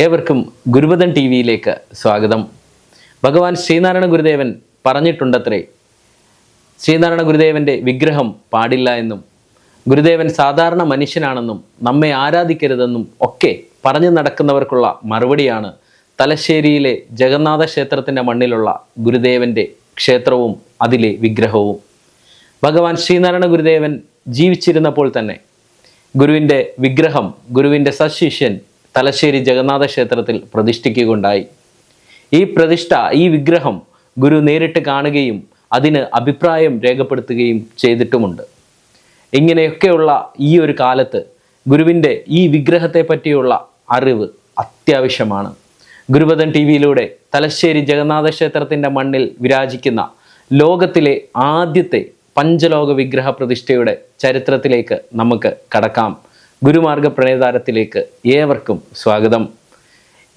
ഏവർക്കും ഗുരുപദൻ ടി വിയിലേക്ക് സ്വാഗതം. ഭഗവാൻ ശ്രീനാരായണ ഗുരുദേവൻ പറഞ്ഞിട്ടുണ്ടത്രേ. ശ്രീനാരായണ ഗുരുദേവന്റെ വിഗ്രഹം പാടില്ല എന്നും ഗുരുദേവൻ സാധാരണ മനുഷ്യനാണെന്നും നമ്മെ ആരാധിക്കരുതെന്നും ഒക്കെ പറഞ്ഞു നടക്കുന്നവർക്കുള്ള മറുപടിയാണ് തലശ്ശേരിയിലെ ജഗന്നാഥ ക്ഷേത്രത്തിന്റെ മണ്ണിലുള്ള ഗുരുദേവന്റെ ക്ഷേത്രവും അതിലെ വിഗ്രഹവും. ഭഗവാൻ ശ്രീനാരായണ ഗുരുദേവൻ ജീവിച്ചിരുന്നപ്പോൾ തന്നെ ഗുരുവിന്റെ വിഗ്രഹം ഗുരുവിന്റെ സശിഷ്യൻ തലശ്ശേരി ജഗന്നാഥ ക്ഷേത്രത്തിൽ പ്രതിഷ്ഠിക്കുകയുണ്ടായി. ഈ പ്രതിഷ്ഠ ഈ വിഗ്രഹം ഗുരു നേരിട്ട് കാണുകയും അതിന് അഭിപ്രായം രേഖപ്പെടുത്തുകയും ചെയ്തിട്ടുമുണ്ട്. ഇങ്ങനെയൊക്കെയുള്ള ഈ ഒരു കാലത്ത് ഗുരുവിന്റെ ഈ വിഗ്രഹത്തെ പറ്റിയുള്ള അറിവ് അത്യാവശ്യമാണ്. ഗുരുപദൻ ടി വിയിലൂടെ തലശ്ശേരി ജഗന്നാഥ ക്ഷേത്രത്തിന്റെ മണ്ണിൽ വിരാജിക്കുന്ന ലോകത്തിലെ ആദ്യത്തെ പഞ്ചലോക വിഗ്രഹ പ്രതിഷ്ഠയുടെ ചരിത്രത്തിലേക്ക് നമുക്ക് കടക്കാം. ഗുരുമാർഗ പ്രണയതാരത്തിലേക്ക് ഏവർക്കും സ്വാഗതം.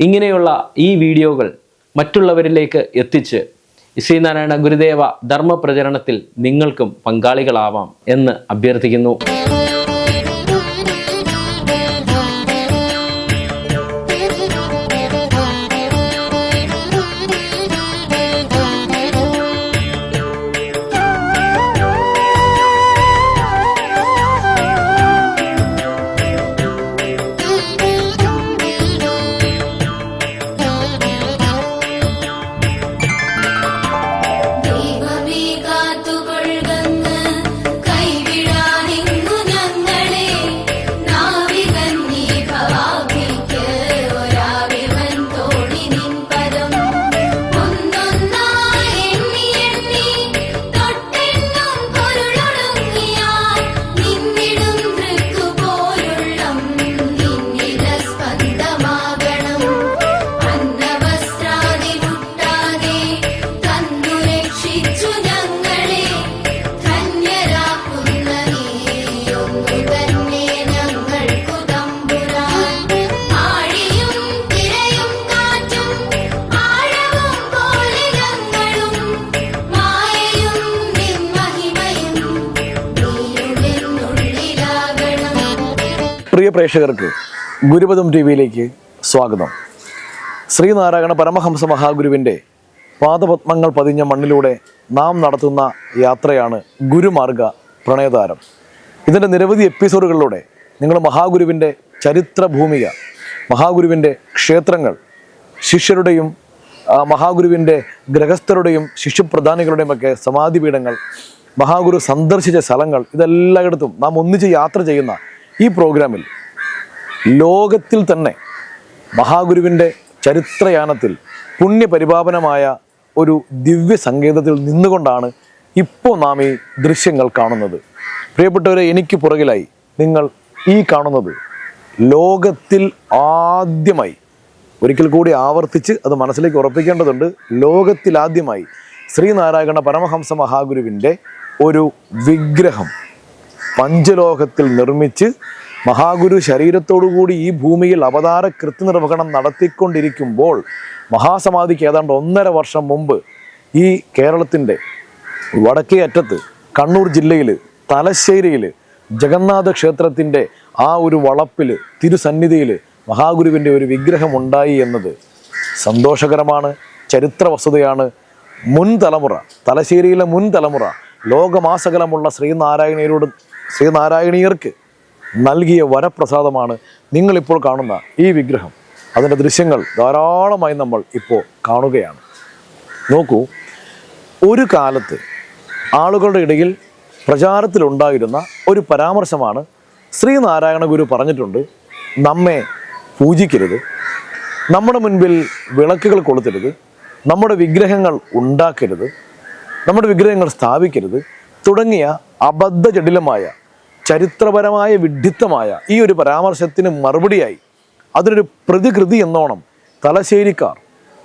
ഇങ്ങനെയുള്ള ഈ വീഡിയോകൾ മറ്റുള്ളവരിലേക്ക് എത്തിച്ച് ശ്രീനാരായണ ഗുരുദേവ ധർമ്മ പ്രചരണത്തിൽ നിങ്ങൾക്കും പങ്കാളികളാവാം എന്ന് അഭ്യർത്ഥിക്കുന്നു. പ്രേക്ഷകർക്ക് ഗുരുപദം ടി വിയിലേക്ക് സ്വാഗതം. ശ്രീനാരായണ പരമഹംസ മഹാഗുരുവിന്റെ പാദപത്മങ്ങൾ പതിഞ്ഞ മണ്ണിലൂടെ നാം നടത്തുന്ന യാത്രയാണ് ഗുരുമാർഗ പ്രണയതാരം. ഇതിന്റെ നിരവധി എപ്പിസോഡുകളിലൂടെ നിങ്ങൾ മഹാഗുരുവിന്റെ ചരിത്ര ഭൂമിക മഹാഗുരുവിന്റെ ക്ഷേത്രങ്ങൾ ശിഷ്യരുടെയും മഹാഗുരുവിന്റെ ഗ്രഹസ്ഥരുടെയും ശിശുപ്രധാനികളുടെയും ഒക്കെ സമാധിപീഠങ്ങൾ മഹാഗുരു സന്ദർശിച്ച സ്ഥലങ്ങൾ ഇതെല്ലായിടത്തും നാം ഒന്നിച്ച് യാത്ര ചെയ്യുന്ന ഈ പ്രോഗ്രാമിൽ ലോകത്തിൽ തന്നെ മഹാഗുരുവിന്റെ ചരിത്രയാനത്തിൽ പുണ്യപരിപാവനമായ ഒരു ദിവ്യ സങ്കേതത്തിൽ നിന്നുകൊണ്ടാണ് ഇപ്പോൾ നാം ഈ ദൃശ്യങ്ങൾ കാണുന്നത്. പ്രിയപ്പെട്ടവരെ എനിക്ക് പുറകിലായി നിങ്ങൾ ഈ കാണുന്നത് ലോകത്തിൽ ആദ്യമായി ഒരിക്കൽ കൂടി ആവർത്തിച്ച് അത് മനസ്സിലേക്ക് ഉറപ്പിക്കേണ്ടതുണ്ട്. ലോകത്തിൽ ആദ്യമായി ശ്രീനാരായണ പരമഹംസ മഹാഗുരുവിന്റെ ഒരു വിഗ്രഹം പഞ്ചലോകത്തിൽ നിർമ്മിച്ച് മഹാഗുരു ശരീരത്തോടുകൂടി ഈ ഭൂമിയിൽ അവതാര കൃത്യനിർവഹണം നടത്തിക്കൊണ്ടിരിക്കുമ്പോൾ മഹാസമാധിക്ക് ഏതാണ്ട് ഒന്നര വർഷം മുമ്പ് ഈ കേരളത്തിന്റെ വടക്കേ അറ്റത്ത് കണ്ണൂർ ജില്ലയിൽ തലശ്ശേരിയിൽ ജഗന്നാഥ ക്ഷേത്രത്തിന്റെ ആ ഒരു വളപ്പിൽ തിരുസന്നിധിയിൽ മഹാഗുരുവിന്റെ ഒരു വിഗ്രഹം ഉണ്ടായി എന്നത് സന്തോഷകരമാണ് ചരിത്ര വസ്തുതയാണ് മുൻ തലമുറ തലശ്ശേരിയിലെ മുൻ തലമുറ ലോകമാസകലമുള്ള ശ്രീനാരായണീയരോട് ശ്രീനാരായണീയർക്ക് നൽകിയ വരപ്രസാദമാണ് നിങ്ങളിപ്പോൾ കാണുന്ന ഈ വിഗ്രഹം. അതിന്റെ ദൃശ്യങ്ങൾ ധാരാളമായി നമ്മൾ ഇപ്പോൾ കാണുകയാണ്. നോക്കൂ ഒരു കാലത്ത് ആളുകളുടെ ഇടയിൽ പ്രചാരത്തിലുണ്ടായിരുന്ന ഒരു പരാമർശമാണ് ശ്രീനാരായണ ഗുരു പറഞ്ഞിട്ടുണ്ട് നമ്മെ പൂജിക്കരുത് നമ്മുടെ മുൻപിൽ വിളക്കുകൾ കൊളുത്തരുത് നമ്മുടെ വിഗ്രഹങ്ങൾ ഉണ്ടാക്കരുത് നമ്മുടെ വിഗ്രഹങ്ങൾ സ്ഥാപിക്കരുത് തുടങ്ങിയ അബദ്ധജടിലമായ ചരിത്രപരമായ വിഡ്ഢിത്തമായ ഈ ഒരു പരാമർശത്തിന് മറുപടിയായി അതിനൊരു പ്രതികൃതി എന്നോണം തലശ്ശേരിക്കാർ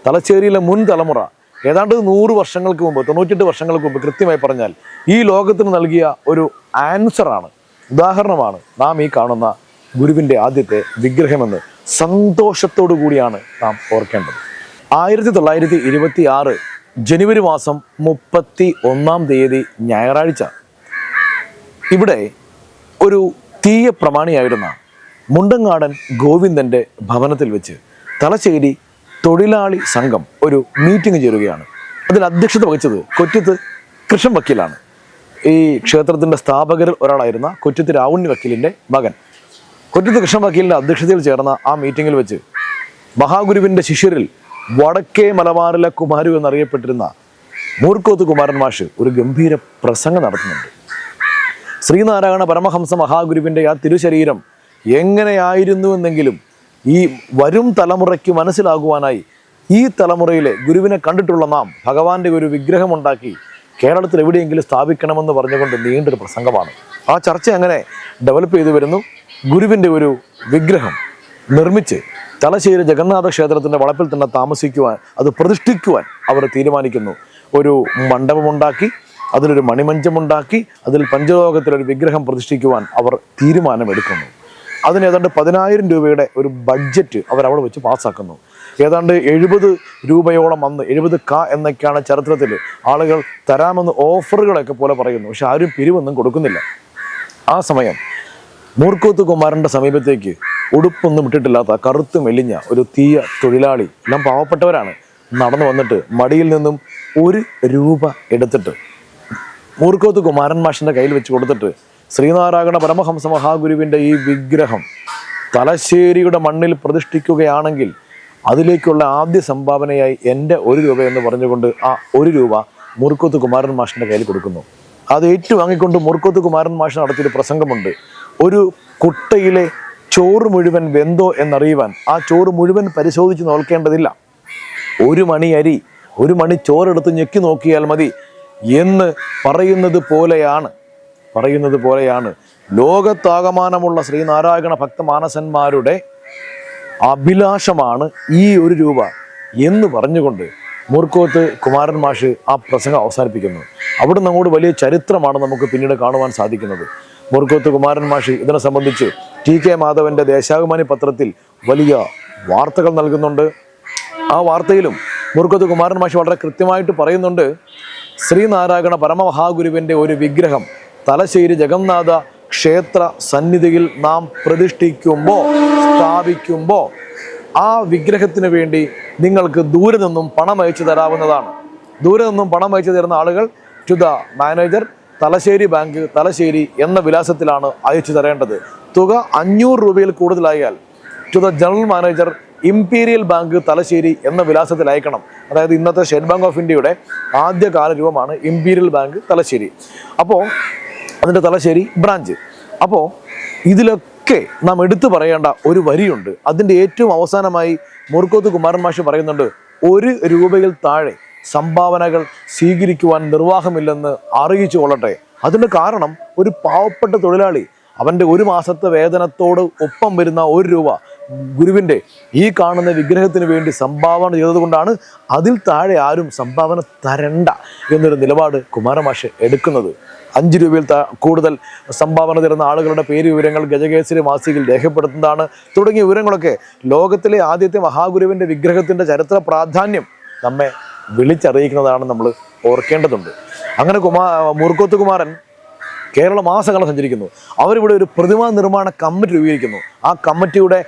തലശ്ശേരിയിലെ മുൻ തലമുറ ഏതാണ്ട് നൂറ് വർഷങ്ങൾക്ക് മുമ്പ് തൊണ്ണൂറ്റെട്ട് വർഷങ്ങൾക്ക് മുമ്പ് കൃത്യമായി പറഞ്ഞാൽ ഈ ലോകത്തിന് നൽകിയ ഒരു ആൻസറാണ് ഉദാഹരണമാണ് നാം ഈ കാണുന്ന ഗുരുവിന്റെ ആദ്യത്തെ വിഗ്രഹമെന്ന് സന്തോഷത്തോടു കൂടിയാണ് നാം ഓർക്കേണ്ടത്. ആയിരത്തി തൊള്ളായിരത്തി ഇരുപത്തി ആറ് ജനുവരി മാസം മുപ്പത്തി ഒന്നാം തീയതി ഞായറാഴ്ച. ഇവിടെ ഒരു തീയ പ്രമാണിയായിരുന്ന മുണ്ടങ്ങാടൻ ഗോവിന്ദന്റെ ഭവനത്തിൽ വെച്ച് തലശ്ശേരി തൊഴിലാളി സംഘം ഒരു മീറ്റിംഗ് ചേരുകയാണ്. അതിൽ അധ്യക്ഷത വഹിച്ചത് കൊറ്റത്ത് കൃഷ്ണൻ വക്കീലാണ്. ഈ ക്ഷേത്രത്തിന്റെ സ്ഥാപകരിൽ ഒരാളായിരുന്ന കൊറ്റത്ത് രാവുണ്ണി വക്കീലിന്റെ മകൻ. കൊറ്റത്ത് കൃഷ്ണൻ വക്കീലിന്റെ അധ്യക്ഷതയിൽ ചേർന്ന ആ മീറ്റിങ്ങിൽ വെച്ച് മഹാഗുരുവിന്റെ ശിഷ്യരിൽ വടക്കേ മലബാറിലെ കുമാരു എന്നറിയപ്പെട്ടിരുന്ന മൂർക്കോത്ത് കുമാരൻ മാഷ് ഒരു ഗംഭീര പ്രസംഗം നടത്തുന്നുണ്ട്. ശ്രീനാരായണ പരമഹംസ മഹാഗുരുവിന്റെ ആ തിരുശരീരം എങ്ങനെയായിരുന്നുവെന്നെങ്കിലും ഈ വരും തലമുറയ്ക്ക് മനസ്സിലാകുവാനായി ഈ തലമുറയിലെ ഗുരുവിനെ കണ്ടിട്ടുള്ള നാം ഭഗവാന്റെ ഒരു വിഗ്രഹമുണ്ടാക്കി കേരളത്തിൽ എവിടെയെങ്കിലും സ്ഥാപിക്കണമെന്ന് പറഞ്ഞുകൊണ്ട് നീണ്ടൊരു പ്രസംഗമാണ്. ആ ചർച്ച അങ്ങനെ ഡെവലപ്പ് ചെയ്തു വരുന്നു? ഗുരുവിന്റെ ഒരു വിഗ്രഹം നിർമ്മിച്ച് തലശ്ശേരി ജഗന്നാഥ ക്ഷേത്രത്തിന്റെ വളപ്പിൽ തന്നെ താമസിക്കുവാൻ അത് പ്രതിഷ്ഠിക്കുവാൻ അവർ തീരുമാനിക്കുന്നു. ഒരു മണ്ഡപമുണ്ടാക്കി അതിലൊരു മണിമഞ്ചമുണ്ടാക്കി അതിൽ പഞ്ചലോകത്തിലൊരു വിഗ്രഹം പ്രതിഷ്ഠിക്കുവാൻ അവർ തീരുമാനമെടുക്കുന്നു. അതിന് ഏതാണ്ട് പതിനായിരം രൂപയുടെ ഒരു ബഡ്ജറ്റ് അവർ അവിടെ വെച്ച് പാസ്സാക്കുന്നു. ഏതാണ്ട് എഴുപത് രൂപയോളം അന്ന് എഴുപത് ക എന്നൊക്കെയാണ് ചരിത്രത്തിൽ ആളുകൾ തരാമെന്ന് ഓഫറുകളൊക്കെ പോലെ പറയുന്നു. പക്ഷെ ആരും പിരിവൊന്നും കൊടുക്കുന്നില്ല. ആ സമയം മൂർക്കോത്ത് കുമാരന്റെ സമീപത്തേക്ക് ഉടുപ്പൊന്നും ഇട്ടിട്ടില്ലാത്ത കറുത്ത് മെലിഞ്ഞ ഒരു തീയ തൊഴിലാളി എല്ലാം പാവപ്പെട്ടവരാണ് നടന്നു വന്നിട്ട് മടിയിൽ നിന്നും ഒരു രൂപ എടുത്തിട്ട് മൂർക്കോത്ത് കുമാരൻ മാഷിന്റെ കയ്യിൽ വെച്ച് കൊടുത്തിട്ട് ശ്രീനാരായണ പരമഹംസ മഹാഗുരുവിന്റെ ഈ വിഗ്രഹം തലശ്ശേരിയുടെ മണ്ണിൽ പ്രതിഷ്ഠിക്കുകയാണെങ്കിൽ അതിലേക്കുള്ള ആദ്യ സംഭാവനയായി എന്റെ ഒരു രൂപ എന്ന് പറഞ്ഞുകൊണ്ട് ആ ഒരു രൂപ മുറുക്കോത്ത് കുമാരൻ മാഷിന്റെ കയ്യിൽ കൊടുക്കുന്നു. അത് ഏറ്റുവാങ്ങിക്കൊണ്ട് മുറുക്കോത്ത് കുമാരൻ മാഷ് നടത്തിയൊരു പ്രസംഗമുണ്ട്. ഒരു കുട്ടയിലെ ചോറ് മുഴുവൻ വെന്തോ എന്നറിയുവാൻ ആ ചോറ് മുഴുവൻ പരിശോധിച്ച് നോക്കേണ്ടതില്ല. ഒരു മണി അരി ഒരു മണി ചോറെടുത്ത് ഞെക്കി നോക്കിയാൽ മതി. എന്ന് പറയുന്നത് പോലെയാണ് പറയുന്നത് പോലെയാണ്. ലോകത്താകമാനമുള്ള ശ്രീനാരായണ ഭക്തമാനസന്മാരുടെ അഭിലാഷമാണ് ഈ ഒരു രൂപ എന്ന് പറഞ്ഞുകൊണ്ട് മൂർക്കോത്ത് കുമാരൻ മാഷ് ആ പ്രസംഗം അവസാനിപ്പിക്കുന്നു. അവിടുന്ന് അങ്ങോട്ട് വലിയ ചരിത്രമാണ് നമുക്ക് പിന്നീട് കാണുവാൻ സാധിക്കുന്നത്. മൂർക്കോത്ത് കുമാരൻ മാഷി ഇതിനെ സംബന്ധിച്ച് ടി കെ മാധവന്റെ ദേശാഭിമാനി പത്രത്തിൽ വലിയ വാർത്തകൾ നൽകുന്നുണ്ട്. ആ വാർത്തയിലും മൂർക്കോത്ത് കുമാരൻ മാഷി വളരെ കൃത്യമായിട്ട് പറയുന്നുണ്ട്. ശ്രീനാരായണ പരമമഹാഗുരുവിന്റെ ഒരു വിഗ്രഹം തലശ്ശേരി ജഗന്നാഥ ക്ഷേത്ര സന്നിധിയിൽ നാം പ്രതിഷ്ഠിക്കുമ്പോൾ സ്ഥാപിക്കുമ്പോൾ ആ വിഗ്രഹത്തിന് വേണ്ടി നിങ്ങൾക്ക് ദൂരെ നിന്നും പണം അയച്ചു തരാവുന്നതാണ്. ദൂരെ നിന്നും പണം അയച്ചു തരുന്ന ആളുകൾ to the manager Thalassery bank Thalassery എന്ന വിലാസത്തിലാണ് അയച്ചു തരേണ്ടത്. തുക അഞ്ഞൂറ് രൂപയിൽ കൂടുതലായാൽ to the general manager imperial bank Thalassery എന്ന വിലാസത്തിൽ അയക്കണം. അതായത് ഇന്നത്തെ സ്റ്റേറ്റ് ബാങ്ക് ഓഫ് ഇന്ത്യയുടെ ആദ്യകാല രൂപമാണ് ഇംപീരിയൽ ബാങ്ക് തലശ്ശേരി. അപ്പോൾ അതിന്റെ തലശ്ശേരി ബ്രാഞ്ച്. അപ്പോൾ ഇതിലൊക്കെ നാം എടുത്തു പറയേണ്ട ഒരു വരിയുണ്ട്. അതിന്റെ ഏറ്റവും അവസാനമായി മുറുക്കോത്ത് കുമാരൻ മാഷ് പറയുന്നുണ്ട് ഒരു രൂപയിൽ താഴെ സംഭാവനകൾ സ്വീകരിക്കുവാൻ നിർവാഹമില്ലെന്ന് അറിയിച്ചു കൊള്ളട്ടെ. അതിന് കാരണം ഒരു പാവപ്പെട്ട തൊഴിലാളി അവന്റെ ഒരു മാസത്തെ വേതനത്തോട് ഒപ്പം വരുന്ന ഒരു രൂപ ഗുരുവിന്റെ ഈ കാണുന്ന വിഗ്രഹത്തിന് വേണ്ടി സംഭാവന ചെയ്തതുകൊണ്ടാണ് അതിൽ താഴെ ആരും സംഭാവന തരണ്ട എന്നൊരു നിലപാട് കുമാരമാഷ് എടുക്കുന്നത്. അഞ്ച് രൂപയിൽ കൂടുതൽ സംഭാവന തരുന്ന ആളുകളുടെ പേര് വിവരങ്ങൾ ഗജകേസരി മാസികയിൽ രേഖപ്പെടുത്തുന്നതാണ്. തുടങ്ങിയ വിവരങ്ങളൊക്കെ ലോകത്തിലെ ആദ്യത്തെ മഹാഗുരുവിന്റെ വിഗ്രഹത്തിന്റെ ചരിത്ര പ്രാധാന്യം നമ്മെ വിളിച്ചറിയിക്കുന്നതാണ് നമ്മൾ ഓർക്കേണ്ടതുണ്ട്. അങ്ങനെ കുമാ മൂർക്കോത്ത് കുമാരൻ കേരള മാസങ്ങളെ സഞ്ചരിക്കുന്നു. അവരിവിടെ ഒരു പ്രതിമാ നിർമ്മാണ കമ്മിറ്റി രൂപീകരിക്കുന്നു. ആ കമ്മിറ്റിയുടെ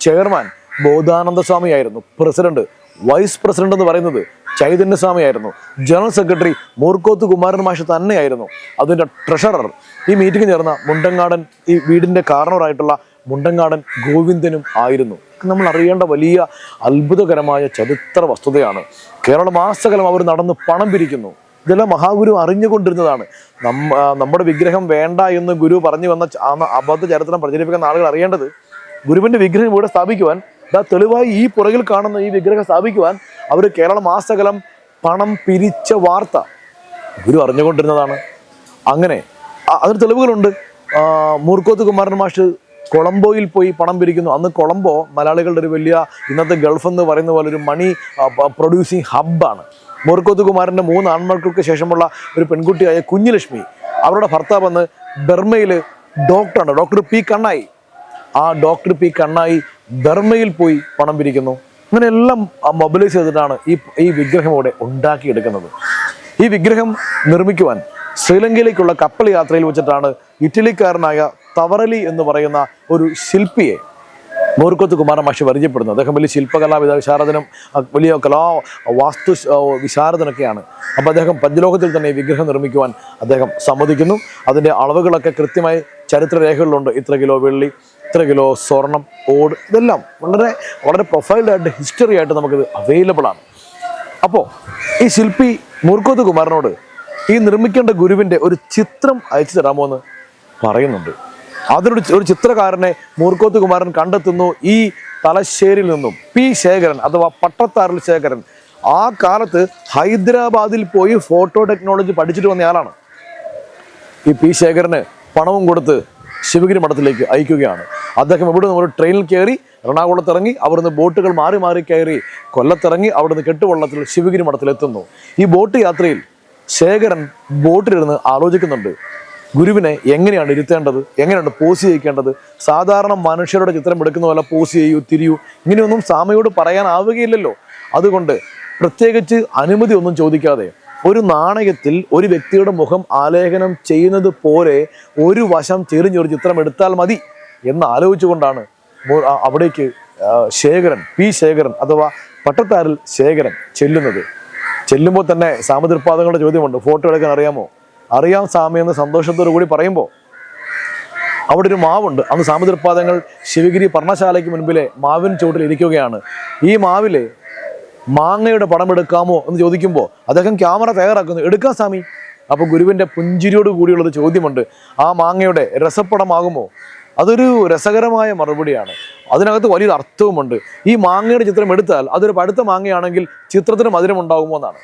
ചെയർമാൻ ബോധാനന്ദ സ്വാമി ആയിരുന്നു പ്രസിഡന്റ് വൈസ് പ്രസിഡന്റ് എന്ന് പറയുന്നത് ചൈതന്യ സ്വാമി ആയിരുന്നു ജനറൽ സെക്രട്ടറി മൂർക്കോത്ത് കുമാരൻ മാഷ് തന്നെയായിരുന്നു. അതിന്റെ ട്രഷറർ. ഈ മീറ്റിംഗ് ചേർന്ന മുണ്ടങ്ങാടൻ ഈ വീടിന്റെ കാരണവരായിട്ടുള്ള മുണ്ടങ്ങാടൻ ഗോവിന്ദനും ആയിരുന്നു. നമ്മൾ അറിയേണ്ട വലിയ അത്ഭുതകരമായ ചരിത്ര വസ്തുതയാണ്. കേരള മാസകലം അവർ നടന്ന് പണം പിരിക്കുന്നു. ഇതെല്ലാം മഹാഗുരു അറിഞ്ഞുകൊണ്ടിരുന്നതാണ്. നമ്മ നമ്മുടെ വിഗ്രഹം വേണ്ട എന്ന് ഗുരു പറഞ്ഞു വന്ന അബദ്ധ ചരിത്രം പ്രചരിപ്പിക്കുന്ന ആളുകൾ അറിയേണ്ടത് ഗുരുവിന്റെ വിഗ്രഹം ഇവിടെ സ്ഥാപിക്കുവാൻ ദാ തെളിവായി ഈ പുറകിൽ കാണുന്ന ഈ വിഗ്രഹം സ്ഥാപിക്കുവാൻ അവർ കേരള മാസകലം പണം പിരിച്ച വാർത്ത ഗുരു അറിഞ്ഞുകൊണ്ടിരുന്നതാണ്. അങ്ങനെ അതിന് തെളിവുകളുണ്ട്. മൂർക്കോത്ത് കുമാരൻ മാഷ് കൊളംബോയിൽ പോയി പണം പിരിക്കുന്നു. അന്ന് കൊളംബോ മലയാളികളുടെ ഒരു വലിയ ഇന്നത്തെ ഗൾഫ് എന്ന് പറയുന്ന പോലെ ഒരു മണി പ്രൊഡ്യൂസിങ് ഹബ്ബാണ് മൂർക്കോത്ത് കുമാരന്റെ മൂന്ന് ആൺമക്കൾക്ക് ശേഷമുള്ള ഒരു പെൺകുട്ടിയായ കുഞ്ഞുലക്ഷ്മി അവരുടെ ഭർത്താവ് വന്ന് ബർമയിൽ ഡോക്ടറാണ്. ഡോക്ടർ പി കണ്ണായി. ആ ഡോക്ടർ പി കണ്ണായി ബർമയിൽ പോയി പണം പിരിക്കുന്നു. അങ്ങനെ എല്ലാം മൊബിലൈസ് ചെയ്തിട്ടാണ് ഈ ഈ വിഗ്രഹം അവിടെ ഉണ്ടാക്കിയെടുക്കുന്നത്. ഈ വിഗ്രഹം നിർമ്മിക്കുവാൻ ശ്രീലങ്കയിലേക്കുള്ള കപ്പൽ യാത്രയിൽ വെച്ചിട്ടാണ് ഇറ്റലിക്കാരനായ തവറലി എന്ന് പറയുന്ന ഒരു ശില്പിയെ മൂർക്കത്ത് കുമാരൻ മാഷി പരിചയപ്പെടുന്നു. അദ്ദേഹം വലിയ ശില്പകലാ വിശാരദനും വലിയ കലാ വാസ്തു വിശാരദനൊക്കെയാണ്. അപ്പോൾ അദ്ദേഹം പഞ്ചലോകത്തിൽ തന്നെ വിഗ്രഹം നിർമ്മിക്കുവാൻ അദ്ദേഹം സമ്മതിക്കുന്നു. അതിന്റെ അളവുകളൊക്കെ കൃത്യമായി ചരിത്രരേഖകളിലുണ്ട്. ഇത്ര കിലോ വെള്ളി ഇത്ര കിലോ സ്വർണം ഓട് ഇതെല്ലാം വളരെ വളരെ പ്രൊഫൈൽഡായിട്ട് ഹിസ്റ്ററി ആയിട്ട് നമുക്കിത് അവൈലബിളാണ് അപ്പോൾ ഈ ശില്പി മൂർക്കോത്ത് കുമാരനോട് ഈ നിർമ്മിക്കേണ്ട ഗുരുവിന്റെ ഒരു ചിത്രം അയച്ചു തരാമോ എന്ന് പറയുന്നുണ്ട്. അതിനൊരു ഒരു ചിത്രകാരനെ മൂർക്കോത്ത് കുമാരൻ കണ്ടെത്തുന്നു ഈ തലശ്ശേരിയിൽ നിന്നും. പി. ശേഖരൻ അഥവാ പട്ടത്താറിൽ ശേഖരൻ. ആ കാലത്ത് ഹൈദരാബാദിൽ പോയി ഫോട്ടോ ടെക്നോളജി പഠിച്ചിട്ട് വന്നയാളാണ് ഈ പി. ശേഖരന് പണവും കൊടുത്ത് ശിവഗിരി മഠത്തിലേക്ക് അയക്കുകയാണ്. അദ്ദേഹം ഇവിടെ നിന്ന് ഒരു ട്രെയിനിൽ കയറി എറണാകുളത്ത് ഇറങ്ങി അവിടുന്ന് ബോട്ടുകൾ മാറി മാറി കയറി കൊല്ലത്തിറങ്ങി അവിടുന്ന് കെട്ടുവള്ളത്തിൽ ശിവഗിരി മഠത്തിലെത്തുന്നു. ഈ ബോട്ട് യാത്രയിൽ ശേഖരൻ ബോട്ടിലിരുന്ന് ആലോചിക്കുന്നുണ്ട്. ഗുരുവിനെ എങ്ങനെയാണ് ഇരുത്തേണ്ടത്? എങ്ങനെയാണ് പോസ് ചെയ്യിക്കേണ്ടത്? സാധാരണ മനുഷ്യരുടെ ചിത്രം എടുക്കുന്ന പോലെ പോസ് ചെയ്യൂ തിരിയൂ. ഇങ്ങനെയൊന്നും സാമയോട് പറയാനാവുകയില്ലല്ലോ. അതുകൊണ്ട് പ്രത്യേകിച്ച് അനുമതി ഒന്നും ചോദിക്കാതെ ഒരു നാണയത്തിൽ ഒരു വ്യക്തിയുടെ മുഖം ആലേഖനം ചെയ്യുന്നത് പോലെ ഒരു വശം ചെറിഞ്ഞൊരു ചിത്രം എടുത്താൽ മതി എന്ന് ആലോചിച്ചുകൊണ്ടാണ് അവിടേക്ക് ശേഖരൻ പി ശേഖരൻ അഥവാ പട്ടത്താരിൽ ശേഖരൻ ചെല്ലുന്നത്. ചെല്ലുമ്പോൾ തന്നെ സാമതിർപ്പാദങ്ങളുടെ ചോദ്യമുണ്ട്. ഫോട്ടോ എടുക്കാൻ അറിയാമോ? അറിയാം സാമി എന്ന് സന്തോഷത്തോടു കൂടി പറയുമ്പോൾ അവിടെ ഒരു മാവുണ്ട്. അന്ന് സാമതിർപ്പാദങ്ങൾ ശിവഗിരി പർണശാലയ്ക്ക് മുൻപിലെ മാവിൻ ചുവട്ടിൽ ഇരിക്കുകയാണ്. ഈ മാവിലെ മാങ്ങയുടെ പടം എടുക്കാമോ എന്ന് ചോദിക്കുമ്പോൾ അദ്ദേഹം ക്യാമറ തയ്യാറാക്കുന്നു. എടുക്കാം സ്വാമി. അപ്പോൾ ഗുരുവിന്റെ പുഞ്ചിരിയോട് കൂടിയുള്ളൊരു ചോദ്യമുണ്ട്. ആ മാങ്ങയുടെ രസപ്പടമാകുമോ? അതൊരു രസകരമായ മറുപടിയാണ്. അതിനകത്ത് വലിയൊരു അർത്ഥവുമുണ്ട്. ഈ മാങ്ങയുടെ ചിത്രം എടുത്താൽ അതൊരു പഴുത്ത മാങ്ങയാണെങ്കിൽ ചിത്രത്തിന് മധുരം ഉണ്ടാകുമോ എന്നാണ്.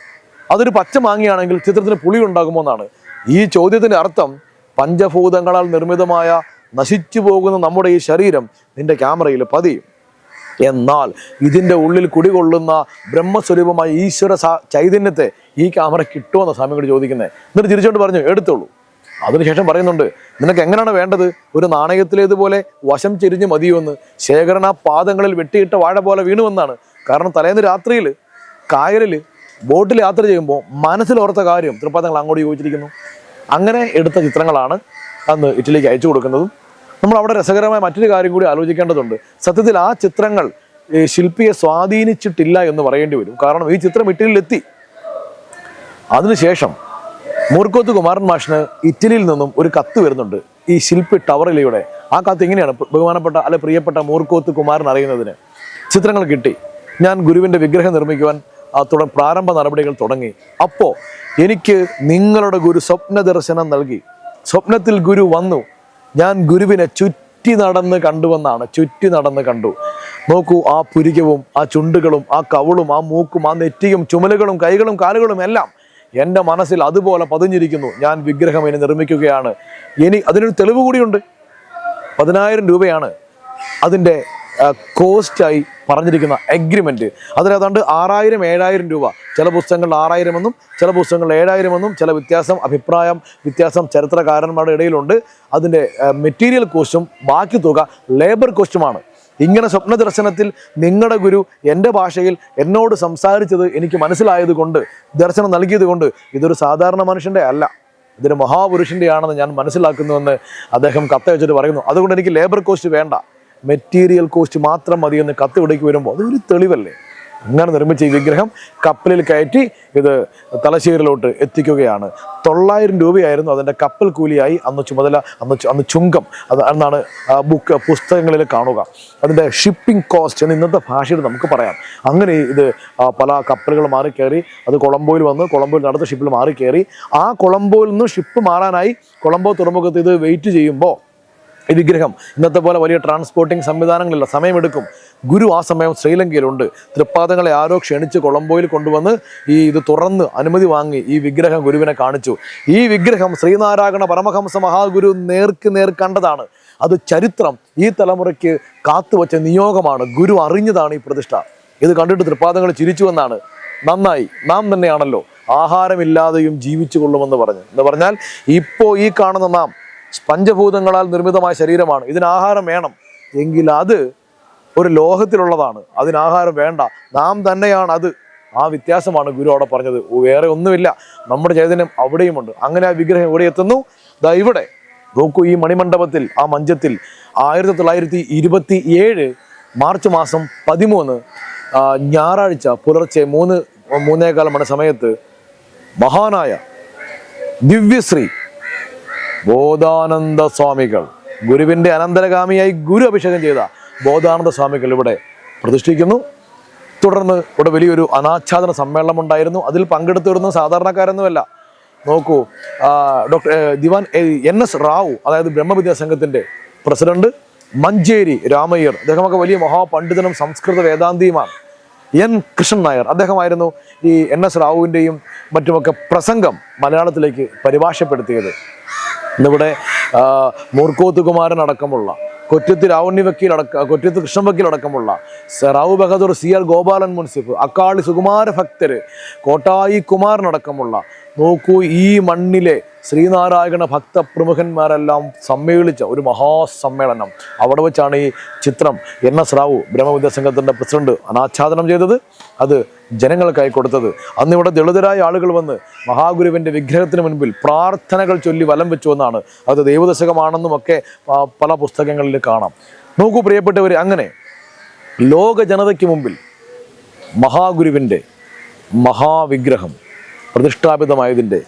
അതൊരു പച്ച മാങ്ങയാണെങ്കിൽ ചിത്രത്തിന് പുളി ഉണ്ടാകുമോ എന്നാണ്. ഈ ചോദ്യത്തിന്റെ അർത്ഥം പഞ്ചഭൂതങ്ങളാൽ നിർമ്മിതമായ നശിച്ചു പോകുന്ന നമ്മുടെ ഈ ശരീരം നിന്റെ ക്യാമറയിൽ പതിയും. എന്നാൽ ഇതിന്റെ ഉള്ളിൽ കുടികൊള്ളുന്ന ബ്രഹ്മസ്വരൂപമായ ഈശ്വര ചൈതന്യത്തെ ഈ ക്യാമറ കിട്ടുമെന്ന സ്വാമികൾ ചോദിക്കുന്നത് എന്നിട്ട് തിരിച്ചുകൊണ്ട് പറഞ്ഞു എടുത്തോളൂ. അതിനുശേഷം പറയുന്നുണ്ട് നിനക്ക് എങ്ങനെയാണ് വേണ്ടത്? ഒരു നാണയത്തിലേതുപോലെ വശം ചെരിഞ്ഞ് മതിയുമെന്ന് ശേഖരണ പാദങ്ങളിൽ വെട്ടിയിട്ട വാഴ പോലെ വീണുവെന്നാണ്. കാരണം തലേന്ന് രാത്രിയിൽ കായലിൽ ബോട്ടിൽ യാത്ര ചെയ്യുമ്പോൾ മനസ്സിലോർത്ത കാര്യം തൃപ്പാതങ്ങൾ അങ്ങോട്ട് യോജിച്ചിരിക്കുന്നു അങ്ങനെ എടുത്ത ചിത്രങ്ങളാണ് അന്ന് ഇറ്റലിക്ക് അയച്ചു കൊടുക്കുന്നതും. നമ്മൾ അവിടെ രസകരമായ മറ്റൊരു കാര്യം കൂടി ആലോചിക്കേണ്ടതുണ്ട്. സത്യത്തിൽ ആ ചിത്രങ്ങൾ ശില്പിയെ സ്വാധീനിച്ചിട്ടില്ല എന്ന് പറയേണ്ടി വരും. കാരണം ഈ ചിത്രം ഇറ്റലിയിലെത്തി. അതിനുശേഷം മൂർക്കോത്ത് കുമാരൻ മാഷിന് ഇറ്റലിയിൽ നിന്നും ഒരു കത്ത് വരുന്നുണ്ട്. ഈ ശില്പി ടവറിലൂടെ. ആ കത്ത് എങ്ങനെയാണ് ബഹുമാനപ്പെട്ട അല്ലെ പ്രിയപ്പെട്ട മൂർക്കോത്ത് കുമാരൻ അറിയുന്നതിന്. ചിത്രങ്ങൾ കിട്ടി. ഞാൻ ഗുരുവിന്റെ വിഗ്രഹം നിർമ്മിക്കുവാൻ തുട പ്രാരംഭ നടപടികൾ തുടങ്ങി. അപ്പോൾ എനിക്ക് നിങ്ങളുടെ ഗുരു സ്വപ്ന ദർശനം നൽകി. സ്വപ്നത്തിൽ ഗുരു വന്നു. ഞാൻ ഗുരുവിനെ ചുറ്റി നടന്ന് കണ്ടുവെന്നാണ് ചുറ്റി നടന്ന് കണ്ടു. നോക്കൂ ആ പുരികവും ആ ചുണ്ടുകളും ആ കവളും ആ മൂക്കും ആ നെറ്റിയും ചുമലുകളും കൈകളും കാലുകളും എല്ലാം എന്റെ മനസ്സിൽ അതുപോലെ പതിഞ്ഞിരിക്കുന്നു. ഞാൻ വിഗ്രഹം ഇനി നിർമ്മിക്കുകയാണ്. ഇനി അതിനൊരു തെളിവ് കൂടിയുണ്ട്. പതിനായിരം രൂപയാണ് അതിന്റെ കോസ്റ്റായി പറഞ്ഞിരിക്കുന്ന എഗ്രിമെന്റ് അതിലേതാണ്ട് ആറായിരം ഏഴായിരം രൂപ. ചില പുസ്തകങ്ങളിൽ ആറായിരം എന്നും ചില പുസ്തകങ്ങളിൽ ഏഴായിരം എന്നും ചില വ്യത്യാസം അഭിപ്രായം വ്യത്യാസം ചരിത്രകാരന്മാരുടെ ഇടയിലുണ്ട്. അതിന്റെ മെറ്റീരിയൽ കോസ്റ്റും ബാക്കി തുക ലേബർ കോസ്റ്റുമാണ് ഇങ്ങനെ സ്വപ്ന ദർശനത്തിൽ നിങ്ങളുടെ ഗുരു എന്റെ ഭാഷയിൽ എന്നോട് സംസാരിച്ചത് എനിക്ക് മനസ്സിലായത് കൊണ്ട് ദർശനം നൽകിയത് കൊണ്ട് ഇതൊരു സാധാരണ മനുഷ്യന്റെ അല്ല. ഇതൊരു മഹാപുരുഷന്റെ ആണെന്ന് ഞാൻ മനസ്സിലാക്കുന്നുവെന്ന് അദ്ദേഹം കത്തയച്ചിട്ട് പറയുന്നു. അതുകൊണ്ട് എനിക്ക് ലേബർ കോസ്റ്റ് വേണ്ട. മെറ്റീരിയൽ കോസ്റ്റ് മാത്രം മതിയെന്ന് കത്ത് ഇവിടേക്ക് വരുമ്പോൾ അതൊരു തെളിവല്ലേ? അങ്ങനെ നിർമ്മിച്ച ഈ വിഗ്രഹം കപ്പലിൽ കയറ്റി ഇത് തലശ്ശേരിയിലോട്ട് എത്തിക്കുകയാണ്. തൊള്ളായിരം രൂപയായിരുന്നു അതിന്റെ കപ്പൽ കൂലിയായി അന്ന് ചുമതല അന്ന് അന്ന് ചുങ്കം. അത് എന്നാണ് ബുക്ക് പുസ്തകങ്ങളിൽ കാണുക. അതിന്റെ ഷിപ്പിംഗ് കോസ്റ്റ് എന്ന് ഇന്നത്തെ ഭാഷയിൽ നമുക്ക് പറയാം. അങ്ങനെ ഇത് പല കപ്പലുകൾ മാറി കയറി അത് കൊളംബോയിൽ വന്ന് കൊളംബോയിൽ അടുത്ത ഷിപ്പിൽ മാറി കയറി ആ കൊളംബോയിൽ നിന്ന് ഷിപ്പ് മാറാനായി കൊളംബോ തുറമുഖത്ത് ഇത് വെയിറ്റ് ചെയ്യുമ്പോൾ വിഗ്രഹം ഇന്നത്തെ പോലെ വലിയ ട്രാൻസ്പോർട്ടിംഗ് സംവിധാനങ്ങളില്ല. സമയമെടുക്കും. ഗുരു ആ സമയം ശ്രീലങ്കയിലുണ്ട്. തൃപ്പാദങ്ങളെ ആരോ ക്ഷണിച്ച് കൊളംബോയിൽ കൊണ്ടുവന്ന് ഈ ഇത് തുറന്ന് അനുമതി വാങ്ങി ഈ വിഗ്രഹം ഗുരുവിനെ കാണിച്ചു. ഈ വിഗ്രഹം ശ്രീനാരായണ പരമഹംസ മഹാഗുരു നേർക്ക് നേർ കണ്ടതാണ്. അത് ചരിത്രം ഈ തലമുറയ്ക്ക് കാത്തുവച്ച നിയോഗമാണ്. ഗുരു അറിഞ്ഞതാണ് ഈ പ്രതിഷ്ഠ. ഇത് കണ്ടിട്ട് തൃപ്പാദങ്ങൾ ചിരിച്ചുവെന്നാണ് നന്നായി. നാം തന്നെയാണല്ലോ. ആഹാരമില്ലാതെയും ജീവിച്ചു കൊള്ളുമെന്ന് പറഞ്ഞു. എന്ന് പറഞ്ഞാൽ ഇപ്പോൾ ഈ കാണുന്ന നാം പഞ്ചഭൂതങ്ങളാൽ നിർമ്മിതമായ ശരീരമാണ്. ഇതിന് ആഹാരം വേണം. എങ്കിൽ അത് ഒരു ലോഹത്തിലുള്ളതാണ്. അതിന് ആഹാരം വേണ്ട. നാം തന്നെയാണ് അത്. ആ വ്യത്യാസമാണ് ഗുരു അവിടെ പറഞ്ഞത്. വേറെ ഒന്നുമില്ല. നമ്മുടെ ചൈതന്യം അവിടെയുമുണ്ട്. അങ്ങനെ ആ വിഗ്രഹം ഇവിടെ എത്തുന്നു. ദാ ഇവിടെ. നോക്കൂ ഈ മണിമണ്ഡപത്തിൽ ആ മഞ്ചത്തിൽ ആയിരത്തി തൊള്ളായിരത്തി ഇരുപത്തി ഏഴ് മാർച്ച് മാസം പതിമൂന്ന് ഞായറാഴ്ച പുലർച്ചെ മൂന്ന് മൂന്നേകാലം മണി സമയത്ത് മഹാനായ ദിവ്യശ്രീ ബോധാനന്ദ സ്വാമികൾ ഗുരുവിന്റെ അനന്തരഗാമിയായി ഗുരു അഭിഷേകം ചെയ്ത ബോധാനന്ദ സ്വാമികൾ ഇവിടെ പ്രതിഷ്ഠിക്കുന്നു. തുടർന്ന് ഇവിടെ വലിയൊരു അനാച്ഛാദന സമ്മേളനം ഉണ്ടായിരുന്നു. അതിൽ പങ്കെടുത്തിരുന്ന സാധാരണക്കാരൊന്നുമല്ല. നോക്കൂ ഡോക്ടർ ദിവാൻ എൻ എസ് റാവു അതായത് ബ്രഹ്മവിദ്യാ സംഘത്തിന്റെ പ്രസിഡന്റ്. മഞ്ചേരി രാമയ്യർ അദ്ദേഹമൊക്കെ വലിയ മഹാപണ്ഡിതനും സംസ്കൃത വേദാന്തിയുമാണ്. എൻ കൃഷ്ണൻ നായർ അദ്ദേഹമായിരുന്നു ഈ എൻ എസ് റാവുവിന്റെയും മറ്റുമൊക്കെ പ്രസംഗം മലയാളത്തിലേക്ക് പരിഭാഷപ്പെടുത്തിയത്. ഇന്നിവിടെ മൂർക്കോത്ത് കുമാരൻ അടക്കമുള്ള കൊറ്റത്ത് രാവണ്യ വക്കീൽ അടക്ക കൊറ്റത്ത് കൃഷ്ണൻ വക്കീൽ അടക്കമുള്ള റാവു ബഹദൂർ സി ആർ ഗോപാലൻ മുൻസിഫ് അക്കാളി സുകുമാര ഭക്തര് കോട്ടായി കുമാരൻ അടക്കമുള്ള നോക്കൂ ഈ മണ്ണിലെ ശ്രീനാരായണ ഭക്തപ്രമുഖന്മാരെല്ലാം സമ്മേളിച്ച ഒരു മഹാസമ്മേളനം. അവിടെ വെച്ചാണ് ഈ ചിത്രം. എൻ എസ് റാവു ബ്രഹ്മവിദ്യ സംഘത്തിന്റെ പ്രസിഡന്റ് അനാച്ഛാദനം ചെയ്തത്. അത് ജനങ്ങൾക്കായി കൊടുത്തത്. അന്ന് ഇവിടെ ദളിതരായ ആളുകൾ വന്ന് മഹാഗുരുവിന്റെ വിഗ്രഹത്തിന് മുൻപിൽ പ്രാർത്ഥനകൾ ചൊല്ലി വലം വെച്ചു എന്നാണ്. അത് ദൈവദശകമാണെന്നും ഒക്കെ പല പുസ്തകങ്ങളിൽ കാണാം. നോക്കൂ പ്രിയപ്പെട്ടവർ അങ്ങനെ ലോക ജനതയ്ക്ക് മുമ്പിൽ മഹാഗുരുവിന്റെ മഹാവിഗ്രഹം. പ്രതിഷ്ഠാപിതമായതിന്റെ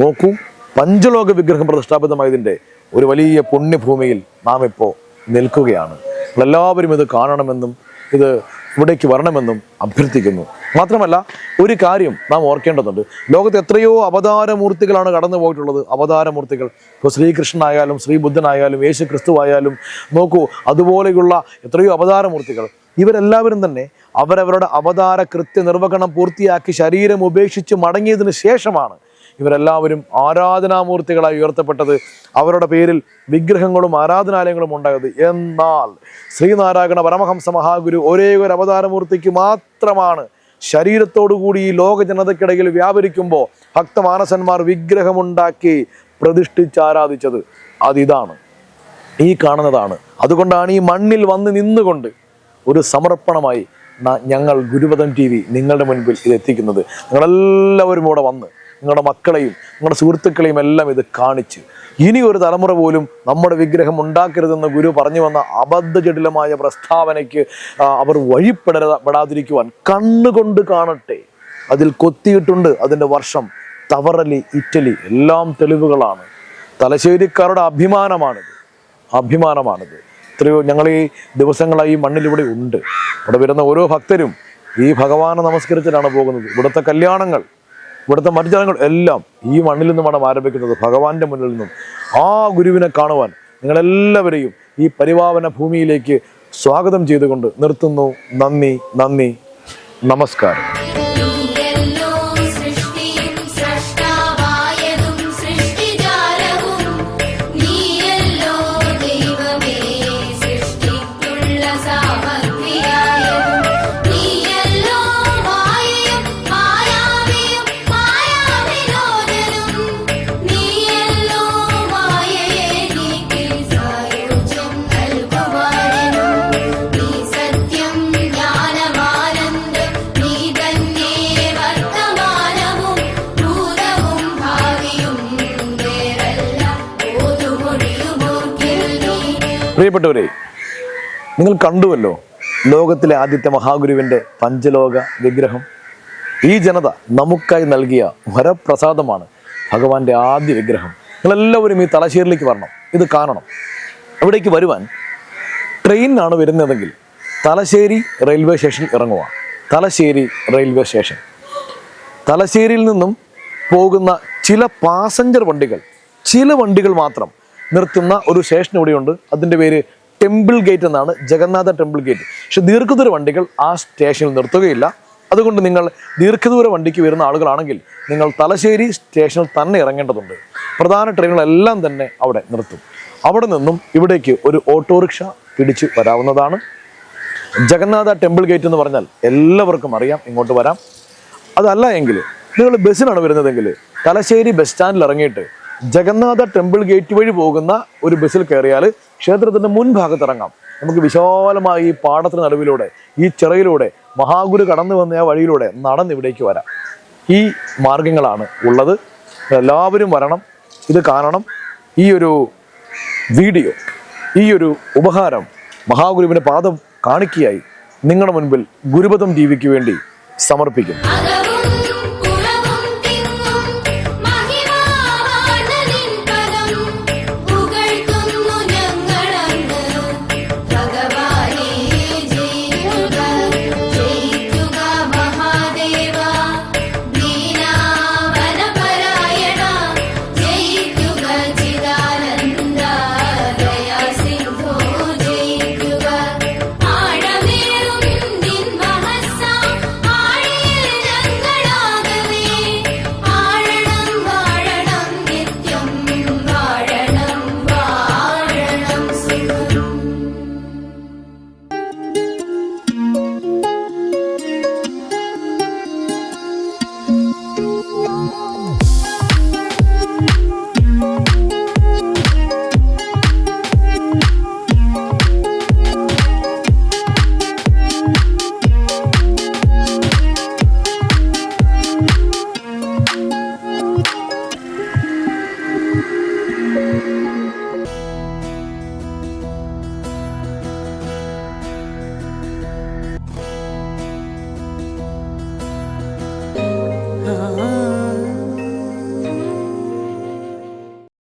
നോക്കൂ പഞ്ചലോക വിഗ്രഹം പ്രതിഷ്ഠാപിതമായതിന്റെ ഒരു വലിയ പുണ്യഭൂമിയിൽ നാം ഇപ്പോൾ നിൽക്കുകയാണ്. എല്ലാവരും ഇത് കാണണമെന്നും ഇത് ഇവിടേക്ക് വരണമെന്നും അഭ്യർത്ഥിക്കുന്നു. മാത്രമല്ല ഒരു കാര്യം നാം ഓർക്കേണ്ടതുണ്ട്. ലോകത്ത് എത്രയോ അവതാരമൂർത്തികളാണ് കടന്നു പോയിട്ടുള്ളത്. അവതാരമൂർത്തികൾ ഇപ്പോൾ ശ്രീകൃഷ്ണനായാലും ശ്രീ ബുദ്ധനായാലും യേശു ക്രിസ്തു ആയാലും നോക്കൂ അതുപോലെയുള്ള എത്രയോ അവതാരമൂർത്തികൾ ഇവരെല്ലാവരും തന്നെ അവരവരുടെ അവതാര കൃത്യനിർവഹണം പൂർത്തിയാക്കി ശരീരം ഉപേക്ഷിച്ച് മടങ്ങിയതിന് ശേഷമാണ് ഇവരെല്ലാവരും ആരാധനാമൂർത്തികളായി ഉയർത്തപ്പെട്ടത്. അവരുടെ പേരിൽ വിഗ്രഹങ്ങളും ആരാധനാലയങ്ങളും ഉണ്ടായത്. എന്നാൽ ശ്രീനാരായണ പരമഹംസ മഹാഗുരു ഒരേ ഒരു അവതാരമൂർത്തിക്ക് മാത്രമാണ് ശരീരത്തോടുകൂടി ഈ ലോക ജനതയ്ക്കിടയിൽ വ്യാപരിക്കുമ്പോൾ ഭക്തമാനസന്മാർ വിഗ്രഹമുണ്ടാക്കി പ്രതിഷ്ഠിച്ച് ആരാധിച്ചത്. അതിതാണ്. ഈ കാണുന്നതാണ്. അതുകൊണ്ടാണ് ഈ മണ്ണിൽ വന്ന് നിന്നുകൊണ്ട് ഒരു സമർപ്പണമായി ഞങ്ങൾ ഗുരുപദം ടി വി നിങ്ങളുടെ മുൻപിൽ ഇത് എത്തിക്കുന്നത് നിങ്ങളെല്ലാവരും കൂടെ വന്ന് നിങ്ങളുടെ മക്കളെയും നിങ്ങളുടെ സുഹൃത്തുക്കളെയും എല്ലാം ഇത് കാണിച്ച് ഇനി ഒരു തലമുറ പോലും നമ്മുടെ വിഗ്രഹം ഉണ്ടാക്കരുതെന്ന് ഗുരു പറഞ്ഞു വന്ന അബദ്ധജടിലമായ പ്രസ്താവനയ്ക്ക് അവർ വഴിപ്പെടപ്പെടാതിരിക്കുവാൻ കണ്ണുകൊണ്ട് കാണട്ടെ. അതിൽ കൊത്തിയിട്ടുണ്ട് അതിന്റെ വർഷം തവറലി ഇറ്റലി എല്ലാം തെളിവുകളാണ്. തലശ്ശേരിക്കാരുടെ അഭിമാനമാണിത്. അഭിമാനമാണിത്. എത്രയോ ഞങ്ങൾ ഈ ദിവസങ്ങളായി ഈ മണ്ണിലിവിടെ ഉണ്ട്. ഇവിടെ വരുന്ന ഓരോ ഭക്തരും ഈ ഭഗവാനെ നമസ്കരിച്ചിട്ടാണ് പോകുന്നത്. ഇവിടുത്തെ കല്യാണങ്ങൾ ഇവിടുത്തെ മരിച്ചടങ്ങൾ എല്ലാം ഈ മണ്ണിൽ നിന്നുമാണ് ആരംഭിക്കുന്നത്. ഭഗവാന്റെ മുന്നിൽ നിന്നും. ആ ഗുരുവിനെ കാണുവാൻ നിങ്ങളെല്ലാവരെയും ഈ പരിപാവന ഭൂമിയിലേക്ക് സ്വാഗതം ചെയ്തുകൊണ്ട് നിർത്തുന്നു. നന്ദി നന്ദി. നമസ്കാരം. പ്രിയപ്പെട്ടവരെ നിങ്ങൾ കണ്ടുവല്ലോ ലോകത്തിലെ ആദ്യത്തെ മഹാഗുരുവിന്റെ പഞ്ചലോക വിഗ്രഹം. ഈ ജനത നമുക്കായി നൽകിയ വരപ്രസാദമാണ് ഭഗവാന്റെ ആദ്യ വിഗ്രഹം. നിങ്ങളെല്ലാവരും ഈ തലശ്ശേരിലേക്ക് വരണം ഇത് കാണണം. അവിടേക്ക് വരുവാൻ ട്രെയിനാണ് വരുന്നതെങ്കിൽ തലശ്ശേരി റെയിൽവേ സ്റ്റേഷൻ ഇറങ്ങുക. Thalassery railway station. തലശ്ശേരിയിൽ നിന്നും പോകുന്ന ചില പാസഞ്ചർ വണ്ടികൾ ചില വണ്ടികൾ മാത്രം നിർത്തുന്ന ഒരു സ്റ്റേഷൻ ഇവിടെയുണ്ട്. അതിന്റെ പേര് ടെമ്പിൾ ഗേറ്റ് എന്നാണ് ജഗന്നാഥ ടെമ്പിൾ ഗേറ്റ്. പക്ഷെ ദീർഘദൂര വണ്ടികൾ ആ സ്റ്റേഷനിൽ നിർത്തുകയില്ല. അതുകൊണ്ട് നിങ്ങൾ ദീർഘദൂര വണ്ടിക്ക് വരുന്ന ആളുകളാണെങ്കിൽ നിങ്ങൾ തലശ്ശേരി സ്റ്റേഷനിൽ തന്നെ ഇറങ്ങേണ്ടതുണ്ട്. പ്രധാന ട്രെയിനുകളെല്ലാം തന്നെ അവിടെ നിർത്തും. അവിടെ നിന്നും ഇവിടേക്ക് ഒരു ഓട്ടോറിക്ഷ പിടിച്ച് വരാവുന്നതാണ്. ജഗന്നാഥ ടെമ്പിൾ ഗേറ്റ് എന്ന് പറഞ്ഞാൽ എല്ലാവർക്കും അറിയാം ഇങ്ങോട്ട് വരാം. അതല്ല എങ്കിൽ നിങ്ങൾ ബസ്സിനാണ് വരുന്നതെങ്കിൽ തലശ്ശേരി ബസ് സ്റ്റാൻഡിൽ ഇറങ്ങിയിട്ട് ജഗന്നാഥ ടെമ്പിൾ ഗേറ്റ് വഴി പോകുന്ന ഒരു ബസ്സിൽ കയറിയാൽ ക്ഷേത്രത്തിന്റെ മുൻഭാഗത്ത് ഇറങ്ങാം നമുക്ക് വിശാലമായ ഈ പാടത്തിന് നടുവിലൂടെ ഈ ചിറയിലൂടെ മഹാഗുരു കടന്നു വന്ന ആ വഴിയിലൂടെ നടന്ന് ഇവിടേക്ക് വരാം. ഈ മാർഗങ്ങളാണ് ഉള്ളത്. എല്ലാവരും വരണം. ഇത് കാണണം ഈ ഒരു വീഡിയോ ഈ ഒരു ഉപഹാരം മഹാഗുരുവിന്റെ പാദം കാണിക്കയായി നിങ്ങളുടെ മുൻപിൽ ഗുരുപദം ടി വേണ്ടി സമർപ്പിക്കുന്നു.